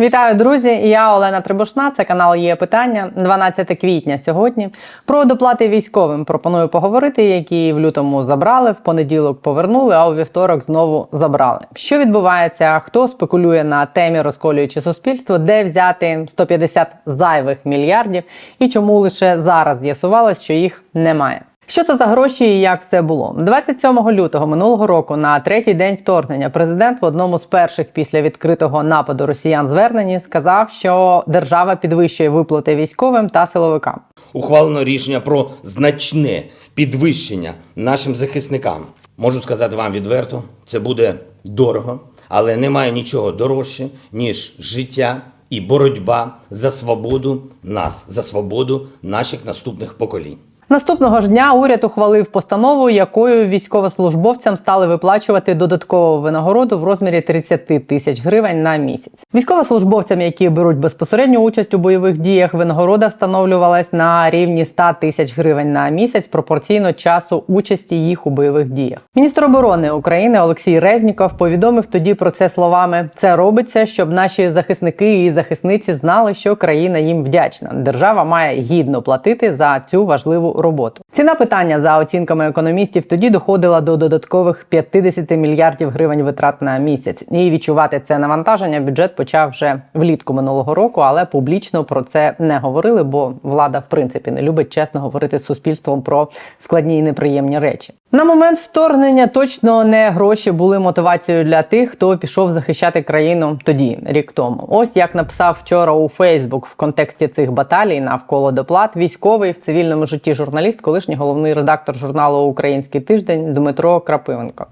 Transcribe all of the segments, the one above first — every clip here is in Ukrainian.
Вітаю, друзі! Я Олена Трибушна. Це канал є питання. 12 квітня сьогодні. Про доплати військовим пропоную поговорити, які в лютому забрали, в понеділок повернули, а у вівторок знову забрали. Що відбувається? Хто спекулює на темі розколюючи суспільство, де взяти 150 зайвих мільярдів, і чому лише зараз з'ясувалось, що їх немає. Що це за гроші і як все було? 27 лютого минулого року, на третій день вторгнення, президент в одному з перших після відкритого нападу росіян зверненні сказав, що держава підвищує виплати військовим та силовикам. ухвалено рішення про значне підвищення нашим захисникам. Можу сказати вам відверто, це буде дорого, але немає нічого дорожче, ніж життя і боротьба за свободу нас, за свободу наших наступних поколінь. Наступного ж дня уряд ухвалив постанову, якою військовослужбовцям стали виплачувати додаткову винагороду в розмірі 30 тисяч гривень на місяць. Військовослужбовцям, які беруть безпосередню участь у бойових діях, винагорода встановлювалась на рівні 100 тисяч гривень на місяць пропорційно часу участі їх у бойових діях. Міністр оборони України Олексій Резніков повідомив тоді про це словами: це робиться, щоб наші захисники і захисниці знали, що країна їм вдячна. Держава має гідно платити за цю важливу роботу. Ціна питання за оцінками економістів тоді доходила до додаткових 50 мільярдів гривень витрат на місяць. І відчувати це навантаження бюджет почав вже влітку минулого року, але публічно про це не говорили, бо влада в принципі не любить чесно говорити з суспільством про складні і неприємні речі. На момент вторгнення точно не гроші були мотивацією для тих, хто пішов захищати країну тоді, рік тому. Ось як написав вчора у Фейсбук в контексті цих баталій навколо доплат військовий в цивільному житті журналіст, колишній головний редактор журналу Український тиждень Дмитро Крапивенко.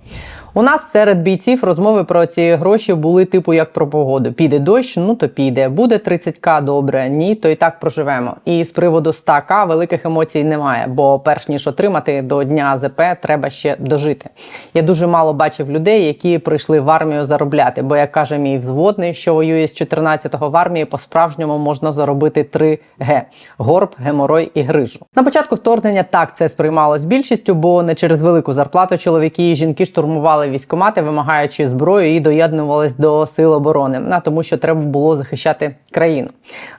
У нас серед бійців розмови про ці гроші були типу як про погоду. Піде дощ, ну то піде. Буде 30к добре, ні, то і так проживемо. І з приводу 100к великих емоцій немає, бо перш ніж отримати до дня АЗП, треба ще дожити. Я дуже мало бачив людей, які прийшли в армію заробляти. Бо як каже мій взводний, що воює з 14-го в армії, по-справжньому можна заробити 3 Г: горб, геморой і грижу. На початку вторгнення так це сприймалось більшістю, бо не через велику зарплату чоловіки і жінки штурмували військомати, вимагаючи зброю і доєднувались до сил оборони, а тому, що треба було захищати країну.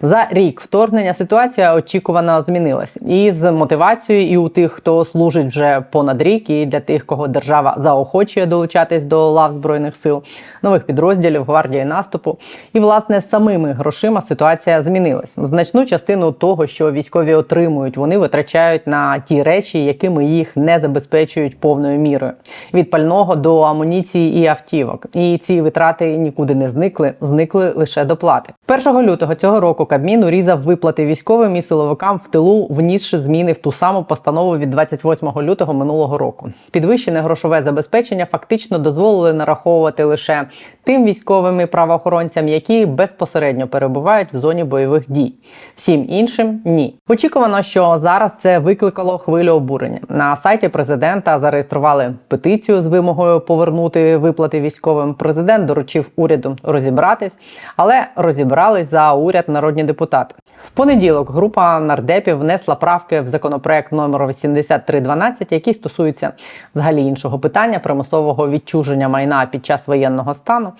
За рік вторгнення ситуація очікувано змінилась і з мотивацією, і у тих, хто служить вже понад рік, і для тих, кого держава заохочує долучатись до лав збройних сил, нових підрозділів, гвардії наступу. І власне самими грошима ситуація змінилась. Значну частину того, що військові отримують, вони витрачають на ті речі, якими їх не забезпечують повною мірою від пального до амуніції і автівок. І ці витрати нікуди не зникли, зникли лише доплати. 1 лютого цього року Кабмін урізав виплати військовим і силовикам в тилу, внісши зміни в ту саму постанову від 28 лютого минулого року. Підвищене грошове забезпечення фактично дозволили нараховувати лише тим військовим і правоохоронцям, які безпосередньо перебувають в зоні бойових дій. Всім іншим ні. Очікувано, що зараз це викликало хвилю обурення. На сайті президента зареєстрували петицію з вимогою повернути виплати військовим. Президент доручив уряду розібратись, але розібрались за уряд народні депутати. В понеділок група нардепів внесла правки в законопроект номер 8312, який стосується взагалі іншого питання примусового відчуження майна під час воєнного стану.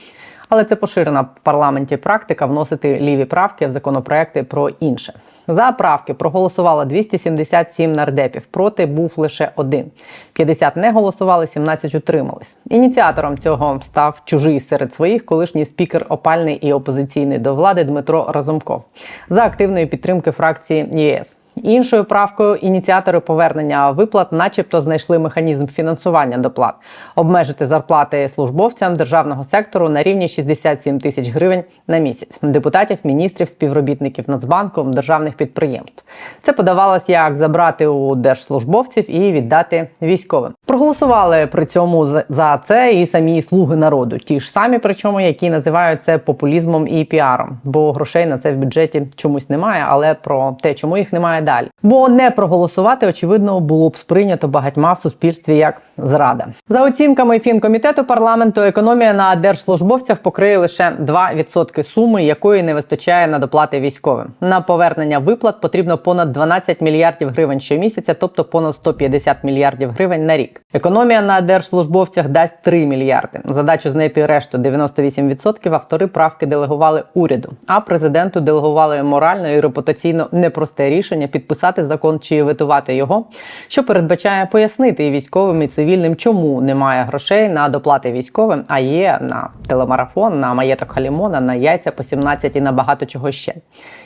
Але це поширена в парламенті практика вносити ліві правки в законопроекти про інше. За правки проголосувало 277 нардепів. Проти був лише один. 50 не голосували, 17 утримались. Ініціатором цього став чужий серед своїх колишній спікер опальний і опозиційний до влади Дмитро Разумков за активної підтримки фракції ЄС. Іншою правкою ініціатори повернення виплат, начебто, знайшли механізм фінансування доплат, обмежити зарплати службовцям державного сектору на рівні 67 тисяч гривень на місяць депутатів, міністрів, співробітників Нацбанку, державних підприємств. Це подавалось як забрати у держслужбовців і віддати військовим. Проголосували при цьому за- це і самі слуги народу, ті ж самі, причому які називають це популізмом і піаром, бо грошей на це в бюджеті чомусь немає. Але про те, чому їх немає медаль. Бо не проголосувати, очевидно, було б сприйнято багатьма в суспільстві як зрада. За оцінками фінкомітету парламенту, економія на держслужбовцях покриє лише 2% суми, якої не вистачає на доплати військовим. На повернення виплат потрібно понад 12 мільярдів гривень щомісяця, тобто понад 150 мільярдів гривень на рік. Економія на держслужбовцях дасть 3 мільярди. Задачу знайти решту 98% автори правки делегували уряду, а президенту делегували морально і репутаційно непросте рішення підписати закон чи ветувати його, що передбачає пояснити військовим і цивільним, чому немає грошей на доплати військовим, а є на телемарафон, на маєток Халімона, на яйця по 17 і на багато чого ще.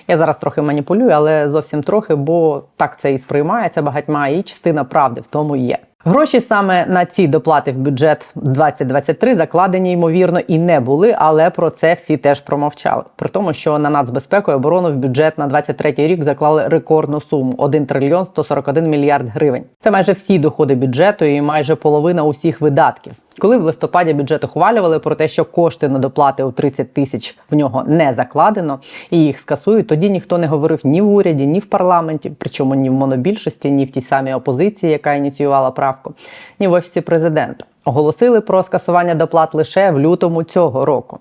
Я зараз трохи маніпулюю, але зовсім трохи, бо так це і сприймається багатьма, і частина правди в тому є. Гроші саме на ці доплати в бюджет 2023 закладені ймовірно і не були, але про це всі теж промовчали. При тому, що на нацбезпеку і оборону в бюджет на 23 рік заклали рекордну суму 1 трильйон 141 мільярд гривень. Це майже всі доходи бюджету і майже половина усіх видатків. Коли в листопаді бюджет ухвалювали про те, що кошти на доплати у 30 тисяч в нього не закладено і їх скасують, тоді ніхто не говорив ні в уряді, ні в парламенті, причому ні в монобільшості, ні в тій самій опозиції, яка ініціювала правку, ні в офісі президента. Оголосили про скасування доплат лише в лютому цього року.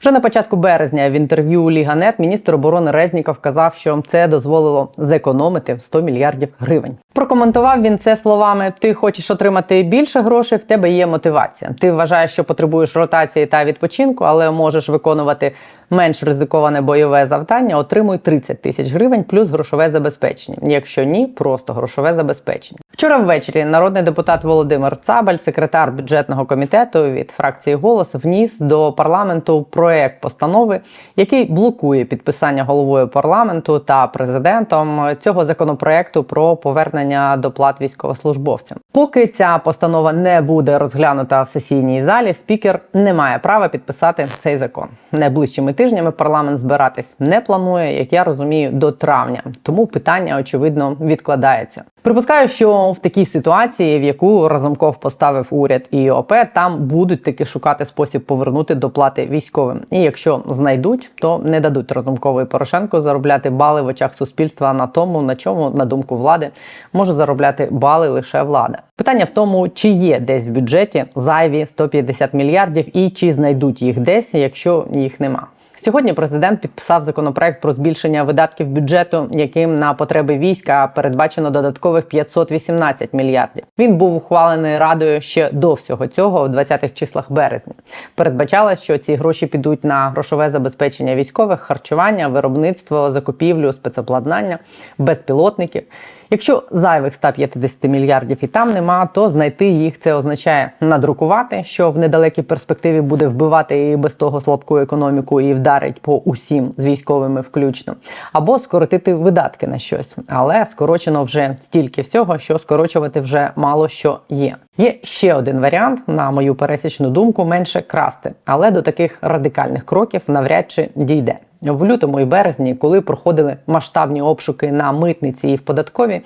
Вже на початку березня в інтерв'ю Ліганет міністр оборони Резніков казав, що це дозволило зекономити 100 мільярдів гривень. Прокоментував він це словами: Ти хочеш отримати більше грошей, в тебе є мотивація. Ти вважаєш, що потребуєш ротації та відпочинку, але можеш виконувати менш ризиковане бойове завдання. Отримуй 30 тисяч гривень плюс грошове забезпечення. Якщо ні, просто грошове забезпечення. Вчора ввечері народний депутат Володимир Цабаль, секретар бюджетного комітету від фракції Голос, вніс до парламенту проект постанови, який блокує підписання головою парламенту та президентом цього законопроекту про повернення доплат військовослужбовцям. Поки ця постанова не буде розглянута в сесійній залі, спікер не має права підписати цей закон. Найближчими тижнями парламент збиратись не планує, як я розумію, до травня. Тому питання очевидно відкладається. Припускаю, що в такій ситуації, в яку Разумков поставив уряд і ОП, там будуть таки шукати спосіб повернути доплати військовим. І якщо знайдуть, то не дадуть Разумкову і Порошенко заробляти бали в очах суспільства на тому, на чому, на думку влади, може заробляти бали лише влада. Питання в тому, чи є десь в бюджеті зайві 150 мільярдів і чи знайдуть їх десь, якщо їх нема. Сьогодні президент підписав законопроект про збільшення видатків бюджету, яким на потреби війська передбачено додаткових 518 мільярдів. Він був ухвалений радою ще до всього цього, в 20-х числах березня. Передбачалось, що ці гроші підуть на грошове забезпечення військових, харчування, виробництво, закупівлю, спецобладнання, безпілотників. Якщо зайвих 150 мільярдів і там нема, то знайти їх це означає надрукувати, що в недалекій перспективі буде вбивати і без того слабку економіку і вдарить по усім з військовими включно, або скоротити видатки на щось, але скорочено вже стільки всього, що скорочувати вже мало що є. Є ще один варіант, на мою пересічну думку, менше красти, але до таких радикальних кроків навряд чи дійде. В лютому і березні, коли проходили масштабні обшуки на митниці і в податкові,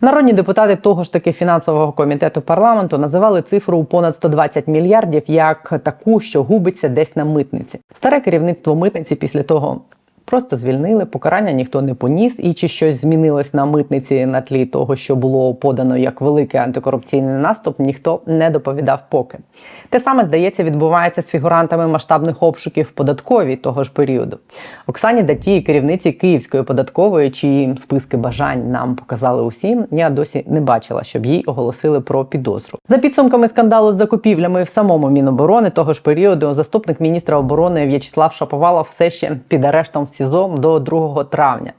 народні депутати того ж таки фінансового комітету парламенту називали цифру у понад 120 мільярдів як таку, що губиться десь на митниці. Старе керівництво митниці після того. Просто звільнили, покарання ніхто не поніс, і чи щось змінилось на митниці на тлі того, що було подано як великий антикорупційний наступ, ніхто не доповідав поки. Те саме здається відбувається з фігурантами масштабних обшуків в податковій того ж періоду. Оксані Датій, керівниці Київської податкової, чиї списки бажань нам показали усім, я досі не бачила, щоб їй оголосили про підозру. За підсумками скандалу з закупівлями в самому Міноборони того ж періоду, заступник міністра оборони В'ячеслав Шаповалов все ще під арештом в СІЗО до 2 травня.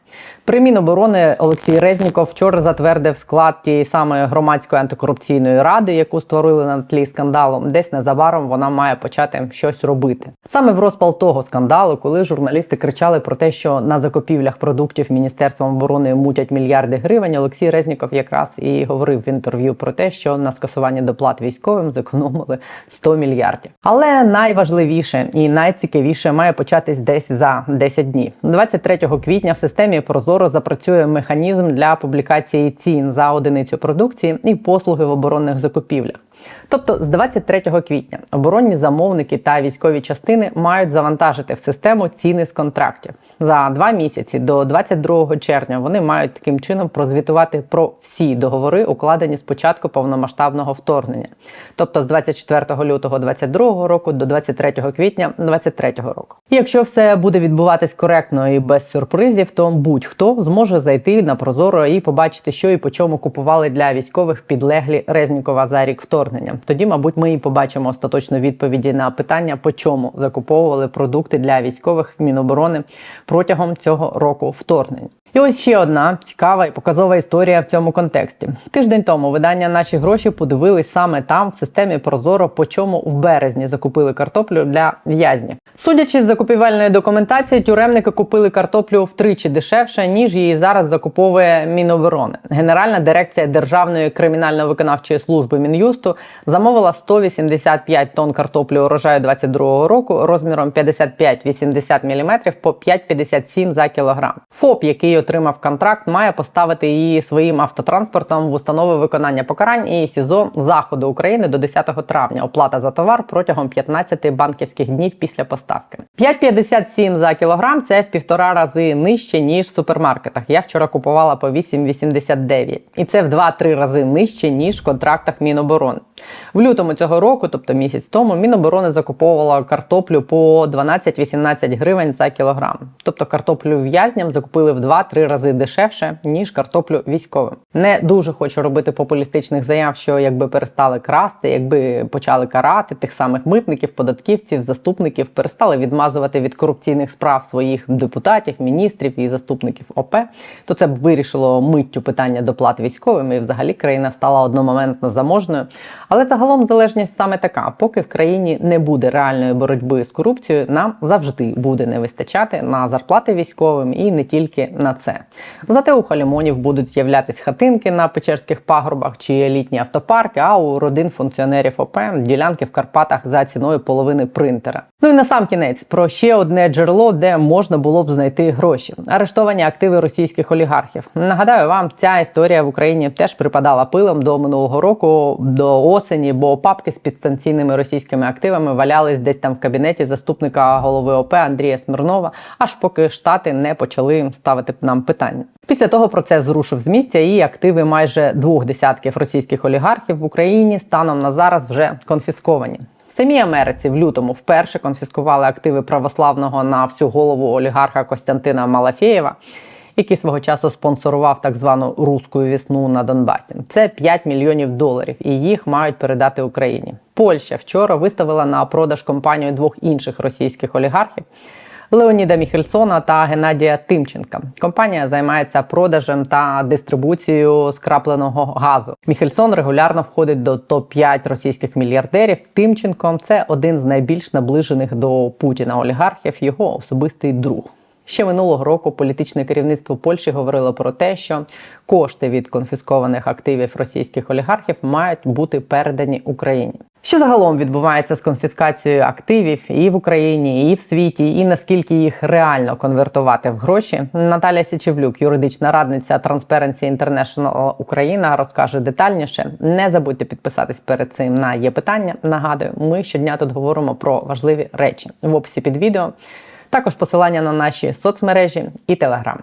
При Міноборони Олексій Резніков вчора затвердив склад тієї самої громадської антикорупційної ради, яку створили на тлі скандалу. Десь незабаром вона має почати щось робити. Саме в розпал того скандалу, коли журналісти кричали про те, що на закупівлях продуктів Міністерством оборони мутять мільярди гривень. Олексій Резніков якраз і говорив в інтерв'ю про те, що на скасування доплат військовим зекономили 100 мільярдів. Але найважливіше і найцікавіше має початись десь за 10 днів. 23 квітня в системі Прозоро запрацює механізм для публікації цін за одиницю продукції і послуги в оборонних закупівлях. Тобто з 23 квітня оборонні замовники та військові частини мають завантажити в систему ціни з контрактів. За два місяці до 22 червня вони мають таким чином прозвітувати про всі договори, укладені з початку повномасштабного вторгнення, тобто з 24 лютого 22 року до 23 квітня 23 року. Якщо все буде відбуватись коректно і без сюрпризів, то будь-хто зможе зайти на Прозоро і побачити, що і по чому купували для військових підлеглі Резнікова за рік вторгнення. Тоді, мабуть, ми і побачимо остаточну відповіді на питання, по чому закуповували продукти для військових в Міноборони протягом цього року вторгнення. І ось ще одна цікава і показова історія в цьому контексті. Тиждень тому видання наші гроші подивились саме там, в системі Прозоро, по чому в березні закупили картоплю для в'язнів. Судячи з закупівельної документації, тюремники купили картоплю втричі дешевше, ніж її зараз закуповує Міноборони. Генеральна дирекція Державної кримінально-виконавчої служби Мін'юсту замовила 185 тонн картоплі урожаю 22 року розміром 55-80 мм по 5,57 за кілограм. ФОП, який отримав контракт, має поставити її своїм автотранспортом в установи виконання покарань і СІЗО заходу України до 10 травня. Оплата за товар протягом 15 банківських днів після поставки. 5,57 за кілограм це в півтора рази нижче ніж в супермаркетах. Я вчора купувала по 8,89. і це в 2-3 рази нижче ніж в контрактах Міноборони. В лютому цього року, тобто місяць тому, Міноборони закуповувала картоплю по 12-18 гривень за кілограм. Тобто картоплю в'язням закупили в 2-3 рази дешевше, ніж картоплю військовим. Не дуже хочу робити популістичних заяв, що якби перестали красти, якби почали карати тих самих митників, податківців, заступників, перестали відмазувати від корупційних справ своїх депутатів, міністрів і заступників ОП, то це б вирішило миттю питання доплат військовим, і взагалі країна стала одномоментно заможною. Але загалом залежність саме така: поки в країні не буде реальної боротьби з корупцією, нам завжди буде не вистачати на зарплати військовим і не тільки на це. Зате у халімонів будуть з'являтись хатинки на печерських пагорбах чи елітні автопарки, а у родин функціонерів ОП ділянки в Карпатах за ціною половини принтера. Ну і на сам кінець про ще одне джерело, де можна було б знайти гроші: арештовані активи російських олігархів. Нагадаю вам, ця історія в Україні теж припадала пилом до минулого року, до осені, бо папки з підсанкційними російськими активами валялись десь там в кабінеті заступника голови ОП Андрія Смирнова, аж поки штати не почали ставити нам питання. Після того процес зрушив з місця, і активи майже двох десятків російських олігархів в Україні станом на зараз вже конфісковані. В самій Америці в лютому вперше конфіскували активи православного на всю голову олігарха Костянтина Малафєєва, який свого часу спонсорував так звану руську весну на Донбасі. Це 5 мільйонів доларів, і їх мають передати Україні. Польща вчора виставила на продаж компанію двох інших російських олігархів. Леоніда Міхельсона та Геннадія Тимченка. Компанія займається продажем та дистрибуцією скрапленого газу. Міхельсон регулярно входить до топ 5 російських мільярдерів. Тимченко це один з найбільш наближених до Путіна олігархів, його особистий друг. Ще минулого року політичне керівництво Польщі говорило про те, що кошти від конфіскованих активів російських олігархів мають бути передані Україні. Що загалом відбувається з конфіскацією активів і в Україні, і в світі, і наскільки їх реально конвертувати в гроші? Наталя Січевлюк, юридична радниця Transparency International Україна, розкаже детальніше. Не забудьте підписатись перед цим на є питання. Нагадую, ми щодня тут говоримо про важливі речі в описі під відео. Також посилання на наші соцмережі і телеграм.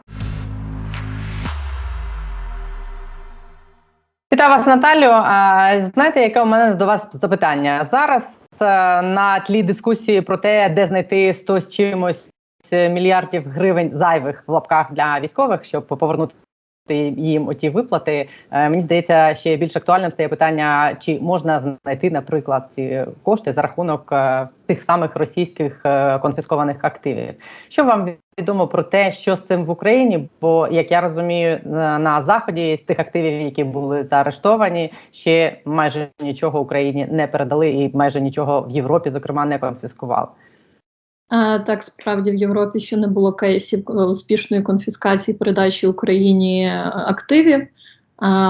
Вітаю вас, Наталю. Знаєте, яке у мене до вас запитання? Зараз е, на тлі дискусії про те, де знайти 100 з чимось мільярдів гривень зайвих в лапках для військових, щоб повернути їм оті виплати. Е, Мені здається, ще більш актуальним стає питання, чи можна знайти, наприклад, ці кошти за рахунок е, тих самих російських е, конфіскованих активів. Що вам відомо про те, що з цим в Україні? Бо як я розумію, на на заході з тих активів, які були заарештовані, ще майже нічого Україні не передали, і майже нічого в Європі, зокрема, не конфіскували. Так, справді в Європі ще не було кейсів е, успішної конфіскації передачі Україні е, активів.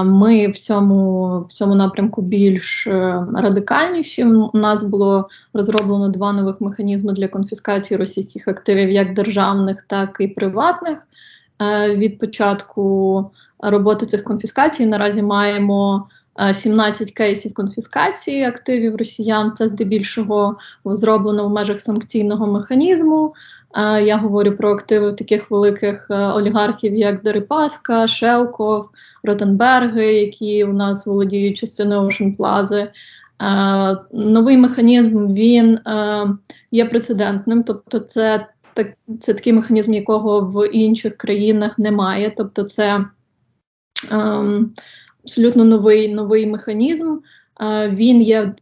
Ми в цьому в цьому напрямку більш е, радикальніші. У нас було розроблено два нових механізми для конфіскації російських активів, як державних, так і приватних. Від початку роботи цих конфіскацій наразі маємо 17 кейсів конфіскації активів росіян. Це здебільшого зроблено в межах санкційного механізму. Е, Я говорю про активи таких великих е, олігархів, як Дерипаска, Шелков, Ротенберги, які у нас володіють частиною Ocean Plaza. Е, Новий механізм він е, є прецедентним, тобто це, це такий механізм, якого в інших країнах немає. Тобто, це ем, абсолютно новий, новий механізм. Він є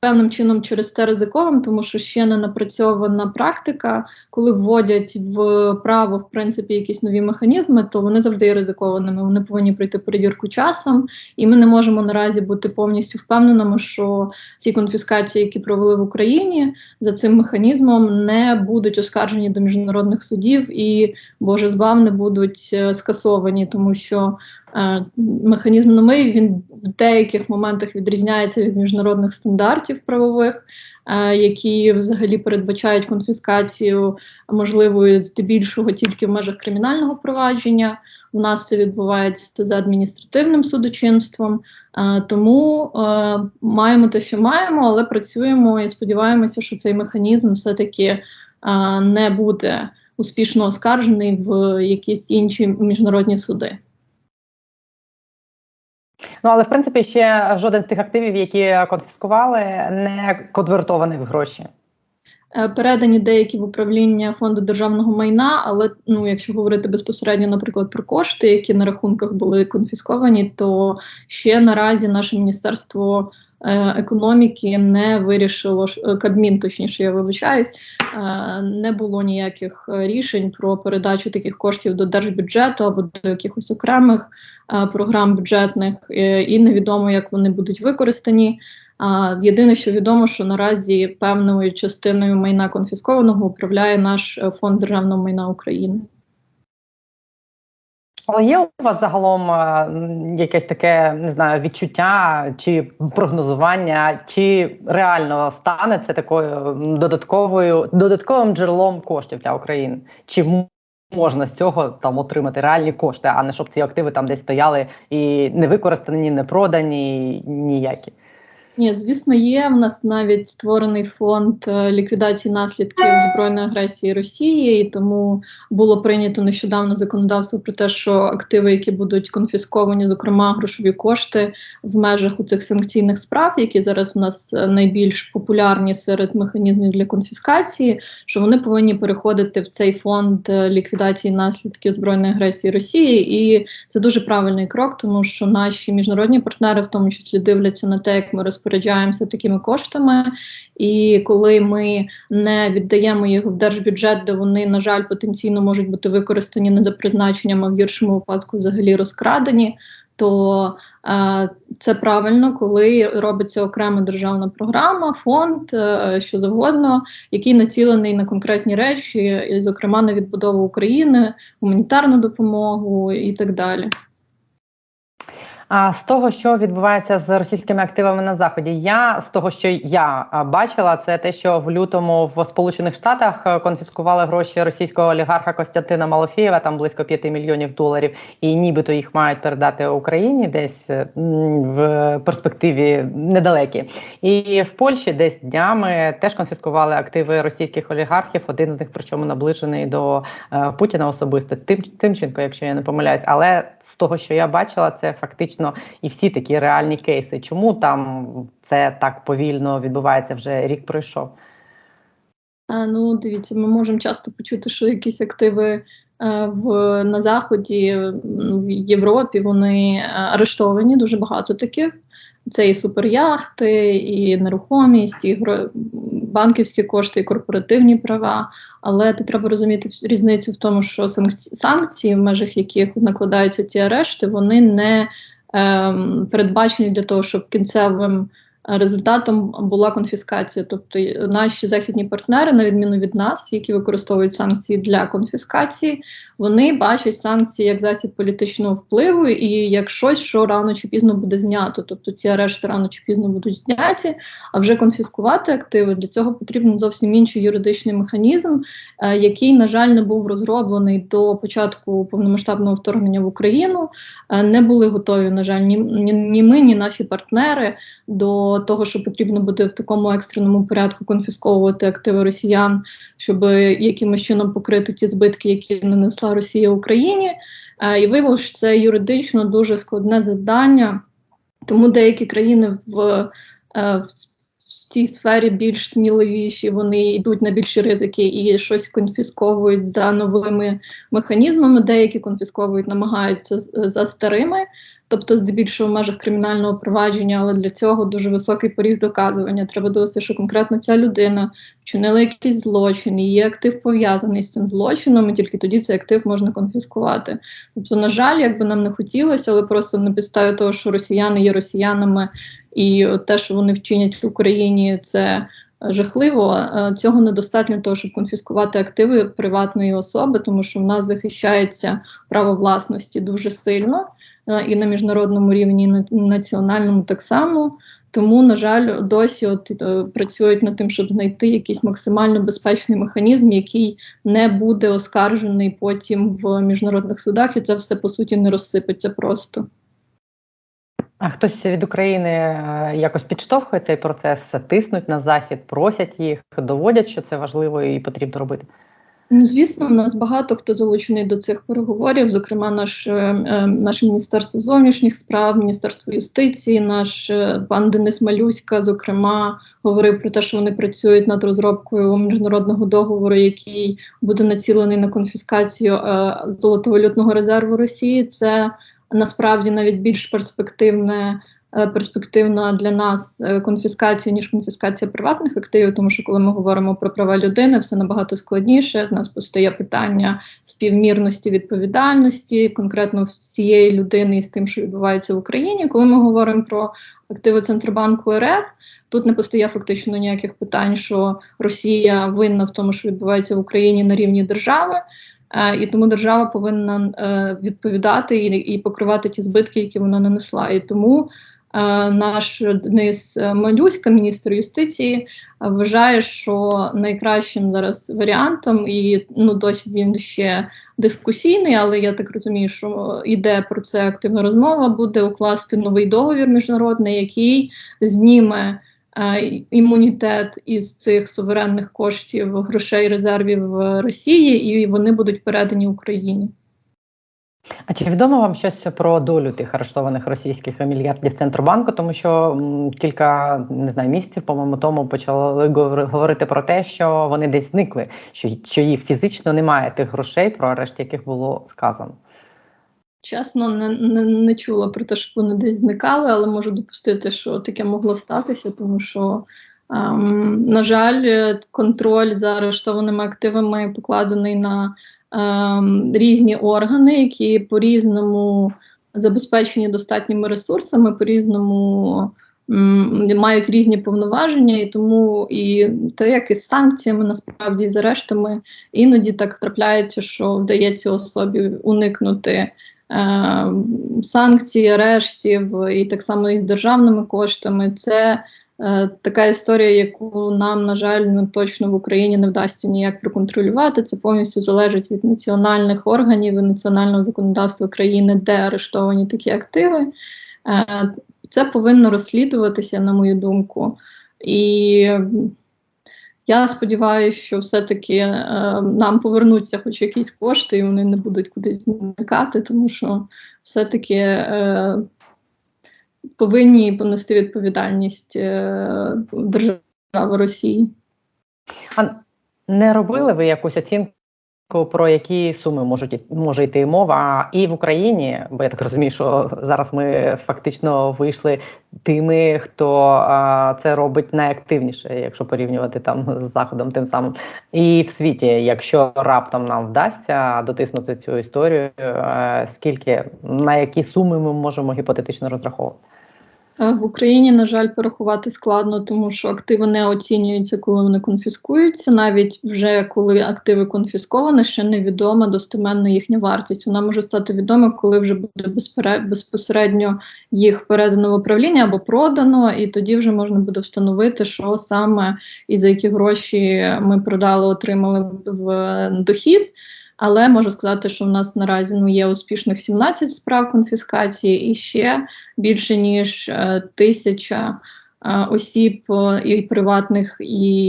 певним чином через це ризиковим, тому що ще не напрацьована практика. Коли вводять в право в принципі якісь нові механізми, то вони завжди є ризикованими. Вони повинні пройти перевірку часом, і ми не можемо наразі бути повністю впевненими, що ці конфіскації, які провели в Україні, за цим механізмом не будуть оскаржені до міжнародних судів і, боже збав, не будуть е, скасовані, тому що механізм новий він в деяких моментах відрізняється від міжнародних стандартів правових. е, Які взагалі передбачають конфіскацію можливою здебільшого тільки в межах кримінального провадження. У нас це відбувається за адміністративним судочинством, Е, тому е, маємо те, що маємо, але працюємо і сподіваємося, що цей механізм все-таки е, не буде успішно оскаржений в якісь інші міжнародні суди. Ну але в принципі ще жоден з тих активів, які конфіскували, не конвертований в гроші. Е, Передані деякі в управління фонду державного майна, але ну, якщо говорити безпосередньо, наприклад, про кошти, які на рахунках були конфісковані, то ще наразі наше міністерство е, економіки не вирішило е, Кабмін, точніше, я вибачаюсь, не було ніяких рішень про передачу таких коштів до держбюджету або до якихось окремих програм бюджетних, е, і невідомо, як вони будуть використані. Єдине, що відомо, що наразі певною частиною майна конфіскованого управляє наш е, фонд державного майна України. Але є у вас загалом е, якесь таке не знаю відчуття чи прогнозування, чи реально стане це такою додатковою додатковим джерелом коштів для України? Чи можна з цього там отримати реальні кошти, а не щоб ці активи там десь стояли і не використані, не продані ніякі? Ні, звісно, є. В нас навіть створений фонд е, ліквідації наслідків збройної агресії Росії, і тому було прийнято нещодавно законодавство про те, що активи, які будуть конфісковані, зокрема грошові кошти в межах у цих санкційних справ, які зараз у нас е, найбільш популярні серед механізмів для конфіскації, що вони повинні переходити в цей фонд е, ліквідації наслідків збройної агресії Росії, і це дуже правильний крок, тому що наші міжнародні партнери, в тому числі, дивляться на те, як ми розпоряджаємося такими коштами. І коли ми не віддаємо їх в держбюджет, де вони, на жаль, потенційно можуть бути використані не за призначенням, а в гіршому випадку взагалі розкрадені. То е, це правильно, коли робиться окрема державна програма, фонд, е, що завгодно, який націлений на конкретні речі, і, зокрема на відбудову України, гуманітарну допомогу і так далі. А з того, що відбувається з російськими активами на заході, я з того, що я бачила, це те, що в лютому в Сполучених Штатах е, конфіскували гроші російського олігарха Костянтина Малофєєва, там близько 5 мільйонів доларів, і нібито їх мають передати Україні десь е, в перспективі недалекій. І в Польщі десь днями теж конфіскували активи російських олігархів. Один з них, причому наближений до е, Путіна особисто, Тим Тимченко, якщо я не помиляюсь. Але з того, що я бачила, це фактично і всі такі реальні кейси. Чому там це так повільно відбувається? Вже рік пройшов. А, ну, дивіться, ми можемо часто почути, що якісь активи е, в, на Заході, в Європі, вони е, арештовані, дуже багато таких. Це і суперяхти, і нерухомість, і банківські кошти, і корпоративні права. Але тут треба розуміти різницю в тому, що санкції, в межах яких накладаються ці арешти, вони не передбачені для того, щоб кінцевим результатом була конфіскація. Тобто е, наші західні партнери, на відміну від нас, які використовують санкції для конфіскації, вони бачать санкції як засіб політичного впливу і як щось, що рано чи пізно буде знято. Тобто ці арешти рано чи пізно будуть зняті, а вже конфіскувати активи для цього потрібен зовсім інший юридичний механізм, е, який, на жаль, не був розроблений до початку повномасштабного вторгнення в Україну. Е, Не були готові, на жаль, ні, ні, ні ми, ні наші партнери до того, що потрібно буде в такому екстреному порядку конфісковувати активи росіян, щоб якимось чином покрити ті збитки, які нанесла Росія Україні. Е, І виявилося, що це юридично дуже складне завдання, тому деякі країни в, е, в в цій сфері більш сміливіші, вони йдуть на більші ризики і щось конфісковують за новими механізмами. Деякі конфісковують, намагаються за старими, тобто здебільшого в межах кримінального провадження, але для цього дуже високий поріг доказування. Треба довести, що конкретно ця людина вчинила якийсь злочин, є актив пов'язаний з цим злочином, і тільки тоді цей актив можна конфіскувати. Тобто, на жаль, як би нам не хотілося, але просто на підставі того, що росіяни є росіянами, і те, що вони вчинять в Україні, це жахливо. Е, Цього недостатньо того, щоб конфіскувати активи приватної особи, тому що в нас захищається право власності дуже сильно е, і на міжнародному рівні, і на національному так само. Тому, на жаль, досі от е, працюють над тим, щоб знайти якийсь максимально безпечний механізм, який не буде оскаржений потім в міжнародних судах, і це все по суті не розсипеться просто. А хтось від України е, якось підштовхує цей процес, тиснуть на захід, просять їх, доводять, що це важливо і потрібно робити. Ну, звісно, в нас багато хто залучений до цих переговорів, зокрема, наш, е, е, наше Міністерство зовнішніх справ, Міністерство юстиції, наш е, пан Денис Малюська, зокрема, говорив про те, що вони працюють над розробкою міжнародного договору, який буде націлений на конфіскацію е, золотовалютного резерву Росії. Це насправді навіть більш перспективне. Е, Перспективна для нас е, конфіскація ніж конфіскація приватних активів, тому що коли ми говоримо про права людини, все набагато складніше. В нас постає питання співмірності відповідальності, конкретно в цієї людини і з тим, що відбувається в Україні. Коли ми говоримо про активи Центробанку РФ, тут не постає фактично ніяких питань, що Росія винна в тому, що відбувається в Україні на рівні держави. Е, І тому держава повинна відповідати і, покривати ті збитки, які вона нанесла. І тому наш Денис Малюська, міністр юстиції, е, вважає, що найкращим зараз варіантом, і ну досі він ще дискусійний, але я так розумію, що йде про це активна розмова. Буде укласти новий договір міжнародний, який зніме е, імунітет із цих суверенних коштів грошей резервів Росії, і вони будуть передані Україні. А чи відомо вам щось про долю тих арештованих російських мільярдів Центробанку? Тому що кілька не знаю місяців, по-моєму, тому почали говорити про те, що вони десь зникли, що, що їх фізично немає тих грошей, про арешт яких було сказано. Чесно, не, не, не чула про те, що вони десь зникали, але можу допустити, що таке могло статися, тому що, ем, на жаль, контроль за арештованими активами покладений на різні органи, які по-різному забезпечені достатніми ресурсами, по-різному мають різні повноваження, і тому і те, як з санкціями, насправді і з арештами, іноді так трапляється, що вдається особі уникнути е, санкцій, арештів, і так само і з державними коштами. Це така історія, яку нам, на жаль, ну, точно в Україні не вдасться ніяк проконтролювати. Це повністю залежить від національних органів і національного законодавства країни, де арештовані такі активи. Е, це повинно розслідуватися, на мою думку. І я сподіваюся, що все-таки е, нам повернуться хоч якісь кошти, і вони не будуть кудись зникати, тому що все-таки е, повинні понести відповідальність е, держави Росії. А не робили ви якусь оцінку? Про які суми можуть може йти мова і в Україні, бо я так розумію, що зараз ми фактично вийшли тими, хто а, це робить найактивніше, якщо порівнювати там з заходом, тим самим, і в світі, якщо раптом нам вдасться дотиснути цю історію, е, скільки на які суми ми можемо гіпотетично розраховувати? Е, В Україні, на жаль, порахувати складно, тому що активи не оцінюються, коли вони конфіскуються. Навіть вже коли активи конфісковані, ще невідома достеменно їхня вартість. Вона може стати відома, коли вже буде безпосередньо їх передано в управління або продано, і тоді вже можна буде встановити, що саме і за які гроші ми продали, отримали в дохід. Але можу сказати, що в нас наразі ну, є успішних 17 справ конфіскації і ще більше ніж е, тисяча е, осіб е, і приватних, і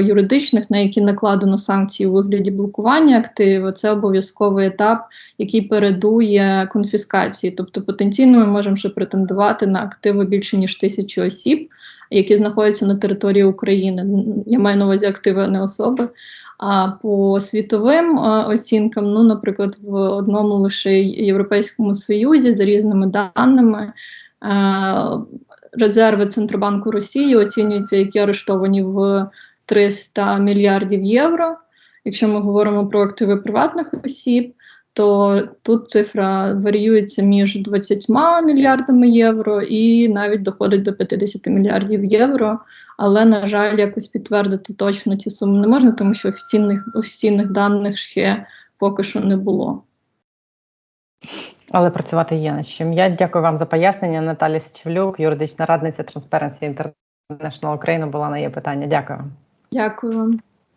юридичних, на які накладено санкції у вигляді блокування активів. Це обов'язковий етап, який передує конфіскації. Тобто потенційно ми можемо ще претендувати на активи більше ніж тисячі осіб, які знаходяться на території України. Я маю на увазі активи, а не особи. А по світовим е, оцінкам, ну, наприклад, в одному лише Європейському Союзі за різними даними. е, Резерви Центробанку Росії оцінюються, які арештовані в 300 мільярдів євро. Якщо ми говоримо про активи приватних осіб, то тут цифра варіюється між 20 мільярдами євро і навіть доходить до 50 мільярдів євро. Але, на жаль, якось підтвердити точно ці суми не можна, тому що офіційних офіційних даних ще поки що не було. Але працювати є над чим. Я дякую вам за пояснення. Наталя Січевлюк, юридична радниця Transparency International Україна була на є питання. Дякую. Дякую вам.